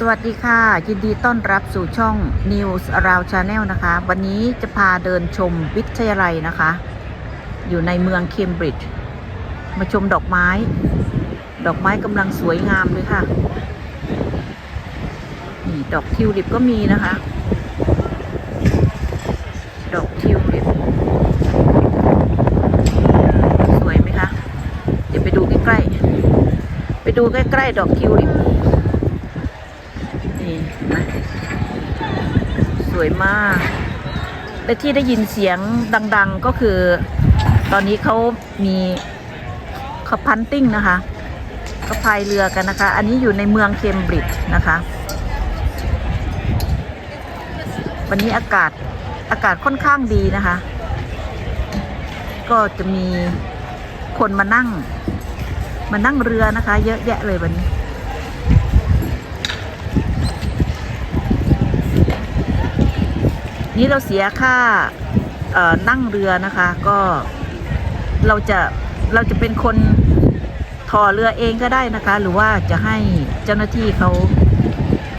สวัสดีค่ะ ยินดีต้อนรับสู่ช่อง News Around Channel นะคะ วันนี้จะพาเดินชมวิทยาลัยนะคะ อยู่ในเมืองเคมบริดจ์มาชมดอกไม้ ดอกไม้กำลังสวยงามเลยค่ะ นี่ดอกทิวลิปก็มีนะคะ ดอกทิวลิปสวยไหมคะ เดี๋ยวไปดูใกล้ๆ ไปดูใกล้ๆ ดอกทิวลิป นี่นไหมสวยมาก และที่ได้ยินเสียงดัง ๆก็คือ ตอนนี้เขามีเขาพันติ้งนะคะเขาพายเรือกันนะคะ อันนี้อยู่ในเมืองเคมบริดจ์นะคะ วันนี้อากาศอากาศค่อนข้างดีนะคะ ก็จะมีคนมานั่ง มานั่งเรือนะคะ เยอะแยะเลยวันนี้ นี่เราเสียค่านั่งเรือนะคะ ก็เราจะเราจะเป็นคนถอเรือเองก็ได้นะคะ หรือว่าจะให้เจ้าหน้าที่เขา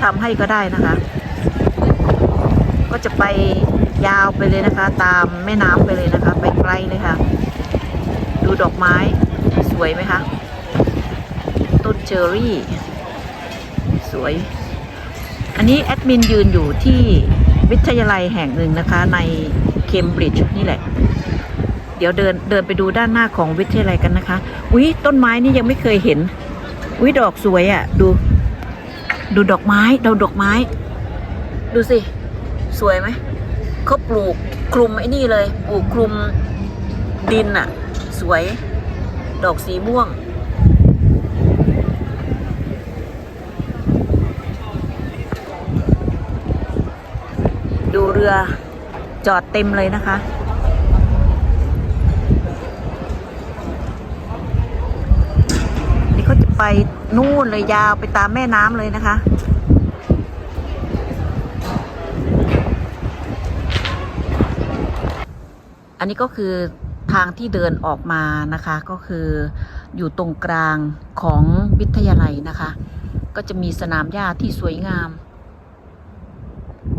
ทำให้ก็ได้นะคะ ก็จะไปยาวไปเลยนะคะ ตามแม่น้ำไปเลยนะคะ ไปไกลเลยค่ะ ดูดอกไม้สวยไหมคะต้นเชอรี่ สวย อันนี้แอดมินยืนอยู่ที่ วิทยาลัยแห่งหนึ่งนะคะในเคมบริดจ์นี่แหละ เดี๋ยวเดินเดินไปดูด้านหน้าของวิทยาลัยกันนะคะ อุ้ยต้นไม้นี่ยังไม่เคยเห็น อุ้ยดอกสวยอะ่ะ ดู ดูดอกไม้ดูดอกไม้ ดูสิ สวยไหมเขาปลูกคลุมไอ้นี่เลย ปลูกคลุมดินอะ่ะ สวย ดอกสีม่วง ดูเรือจอดเต็มเลยนะคะ นี่เขาจะไปนู่นเลยยาวไปตามแม่น้ำเลยนะคะ อันนี้ก็คือทางที่เดินออกมานะคะก็คืออยู่ตรงกลางของวิทยาลัยนะคะ ก็จะมีสนามหญ้าที่สวยงาม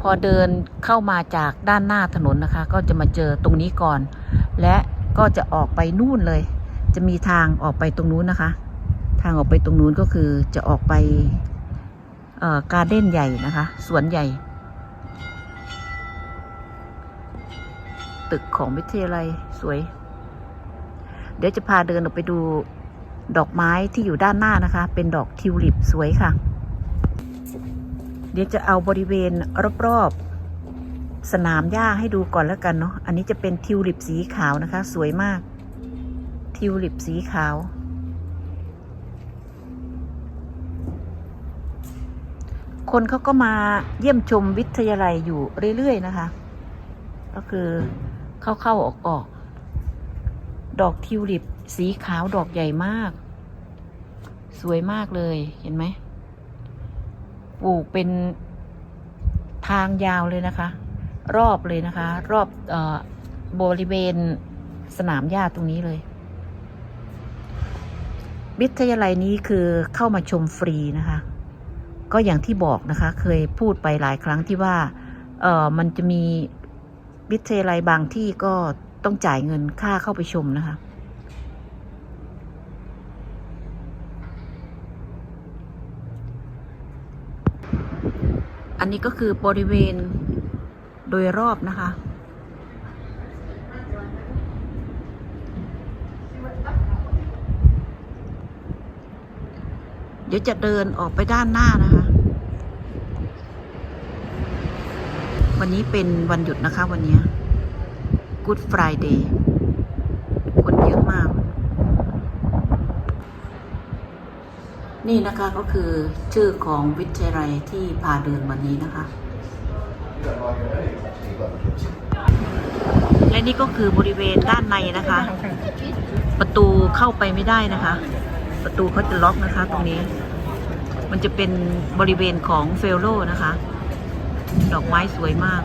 พอเดินเข้ามาจากด้านหน้าถนนนะคะ ก็จะมาเจอตรงนี้ก่อน และก็จะออกไปนู่นเลย จะมีทางออกไปตรงนู้นนะคะ ทางออกไปตรงนู้นก็คือจะออกไปเอ่อการเด้นใหญ่นะคะสวนใหญ่ ตึกของวิทยาลัยสวย เดี๋ยวจะพาเดินออกไปดูดอกไม้ที่อยู่ด้านหน้านะคะ เป็นดอกทิวลิปสวยค่ะ เดี๋ยวจะเอาบริเวณรอบๆสนามหญ้าให้ดูก่อนแล้วกันเนาะ อันนี้จะเป็นทิวลิปสีขาวนะคะ สวยมาก ทิวลิปสีขาว คนเขาก็มาเยี่ยมชมวิทยาลัยอยู่เรื่อยๆนะคะ ก็คือเข้าเข้าออกออกๆ ดอกทิวลิปสีขาวดอกใหญ่มาก สวยมากเลย เห็นไหม ปลูกเป็นทางยาวเลยนะคะ รอบเลยนะคะ รอบเออบริเวณสนามหญ้าตรงนี้เลย วิทยาลัยนี้คือเข้ามาชมฟรีนะคะ ก็อย่างที่บอกนะคะ เคยพูดไปหลายครั้งที่ว่าเออมันจะมีวิทยาลัยบางที่ก็ต้องจ่ายเงินค่าเข้าไปชมนะคะ อันนี้ก็คือบริเวณโดยรอบนะคะ เดี๋ยวจะเดินออกไปด้านหน้านะคะ วันนี้เป็นวันหยุดนะคะวันนี้ Good Friday คนเยอะมาก นี่นะคะก็คือชื่อของวิทยาลัยที่พาเดินวันนี้นะคะ และนี่ก็คือบริเวณด้านในนะคะ ประตูเข้าไปไม่ได้นะคะ ประตูเขาจะล็อกนะคะตรงนี้ มันจะเป็นบริเวณของเฟลโลนะคะ ดอกไม้สวยมาก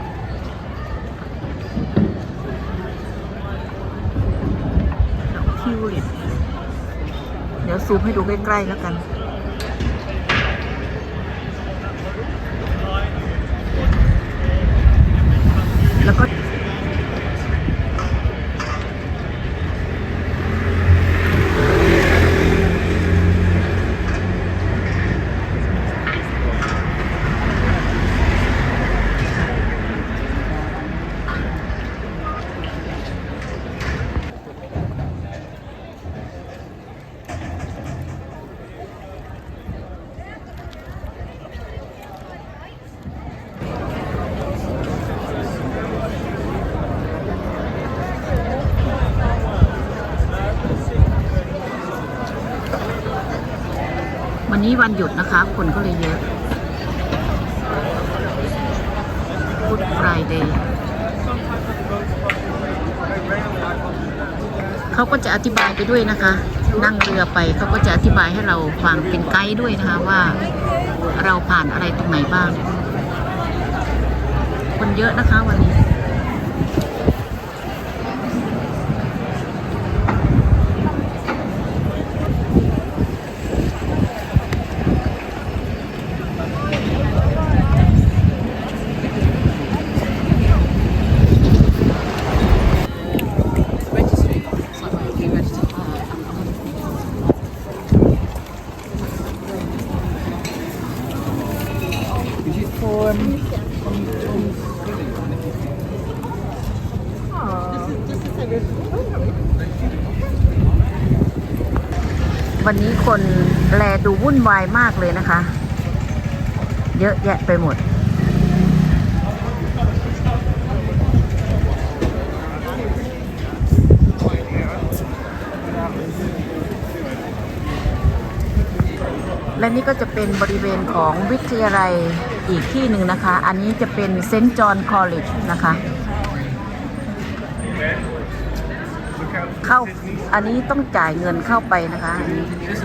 ดอกทิวลิปเดี๋ยวซูมให้ดูใกล้ๆแล้วกัน แนี้วันหยุดนะคะ คนก็เลยเยอะพุธฟรายเดย์เขาก็จะอธิบายไปด้วยนะคะ นั่งเรือไปเขาก็จะอธิบายให้เราฟังเป็นไกด์ด้วยนะคะว่าเราผ่านอะไรตรงไหนบ้าง คนเยอะนะคะวันนี้ วันนี้คนแลดูวุ่นวายมากเลยนะคะ เยอะแยะไปหมด และนี่ก็จะเป็นบริเวณของวิทยาลัยอีกที่หนึ่งนะคะ อันนี้จะเป็นเซนต์จอห์นคอลเลจนะคะ เข้า อันนี้ต้องจ่ายเงินเข้าไปนะคะ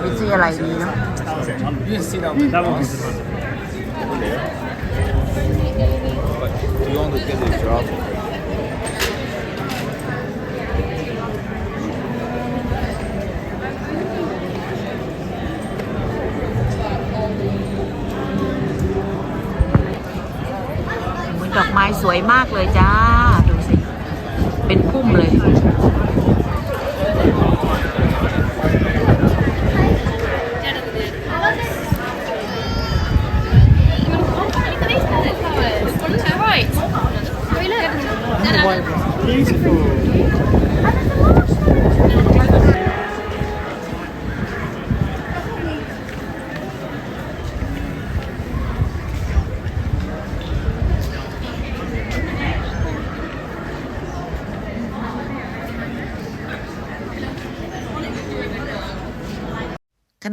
วิทยาลัยนี้เนาะ That one. Do you want to get a job? โอ้ยดอกไม้ สวยมากเลยจ้า ดูสิ เป็นพุ่มเลย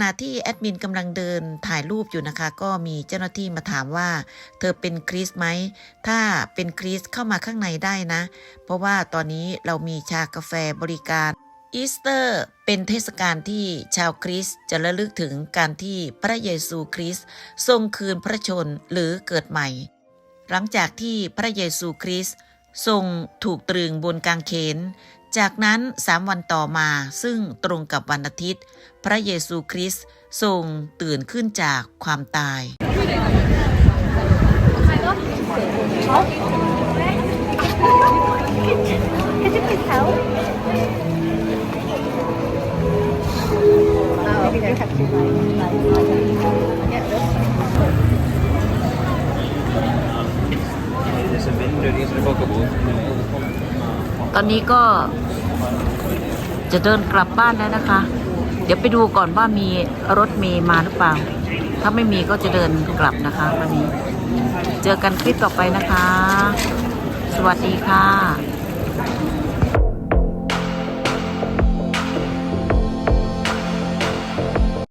ณะที่แอดมินกำลังเดินถ่ายรูปอยู่นะคะ ก็มีเจ้าหน้าที่มาถามว่า เธอเป็นคริสไหม ถ้าเป็นคริสเข้ามาข้างในได้นะ เพราะว่าตอนนี้เรามีชากาแฟบริการอีสเตอร์เป็นเทศกาลที่ชาวคริสต์จะระลึกถึงการที่พระเยซูคริสต์ทรงคืนพระชนหรือเกิดใหม่ หลังจากที่พระเยซูคริสต์ทรงถูกตรึงบนกางเขน จากนั้นสามวันต่อมาซึ่งตรงกับวันอาทิตย์ พระเยซูคริสต์ทรงตื่นขึ้นจากความตาย Could you please help? Oh, maybe they have to like, get this. There's a window, these are bookable. ตอนนี้ก็ จะเดินกลับบ้านแล้วนะคะ เดี๋ยวไปดูก่อนว่ามีรถเมย์มาหรือเปล่า ถ้าไม่มีก็จะเดินกลับนะคะวันนี้ เจอกันคลิปต่อไปนะคะ สวัสดีค่ะ